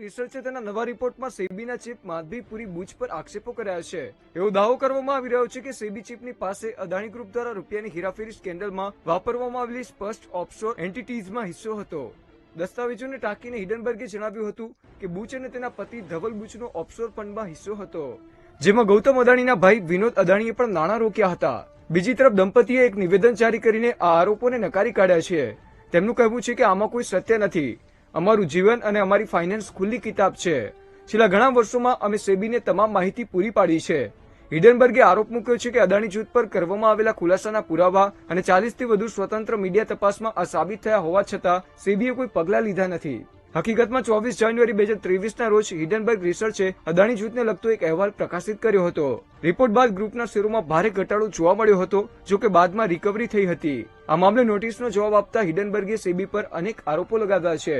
રિસર્ચે તેના નવા રિપોર્ટમાં સેબીના ચીફ માધવીપુરી બુચ પર આક્ષેપો કર્યા છે. એવો દાવો કરવામાં આવી રહ્યો છે કે સેબી ચીપની પાસે અદાણી ગ્રુપ દ્વારા રૂપિયાની હેરાફેરી સ્કેન્ડલમાં વાપરવામાં આવેલી સ્પષ્ટ ઓફશોર એન્ટિટીઝમાં હિસ્સો હતો. દસ્તાવેજોને ટાંકીને હિડનબર્ગે જણાવ્યું હતું કે બુચ અને તેના પતિ ધવલ બુચનો ઓફશોર ફંડમાં હિસ્સો હતો. જેમાં ગૌતમ અદાણીના ભાઈ વિનોદ અદાણીએ પણ નાણાં રોક્યા હતા. બીજી તરફ દંપતીએ એક નિવેદન જારી કરીને આ આરોપોને નકારી કાઢ્યા છે. તેમનું કહેવું છે કે આમાં કોઈ સત્ય નથી. અમારું જીવન અને અમારી ફાઇનાન્સ ખુલ્લી કિતાબ છે. છેલ્લા ઘણા વર્ષોમાં અમે સેબીને તમામ માહિતી પૂરી પાડી છે. હિડનબર્ગે આરોપ મૂક્યો છે કે અદાણી જૂથ પર કરવામાં આવેલા ખુલાસાના પુરાવા અને ચાલીસથી વધુ સ્વતંત્ર મીડિયા તપાસમાં આ સાબિત થયા હોવા છતાં સેબીએ કોઈ પગલાં લીધા નથી. હકીકતમાં ચોવીસ જાન્યુઆરી બે હજાર ત્રેવીસના રોજ હિડનબર્ગ રિસર્ચે અદાણી જૂથને લગતો એક અહેવાલ પ્રકાશિત કર્યો હતો. રિપોર્ટ બાદ ગ્રુપના શેરોમાં ભારે ઘટાડો જોવા મળ્યો હતો, જો કે બાદમાં રિકવરી થઈ હતી. આ મામલે નોટિસનો જવાબ આપતા હિડનબર્ગે સેબી પર અનેક આરોપો લગાવ્યા છે.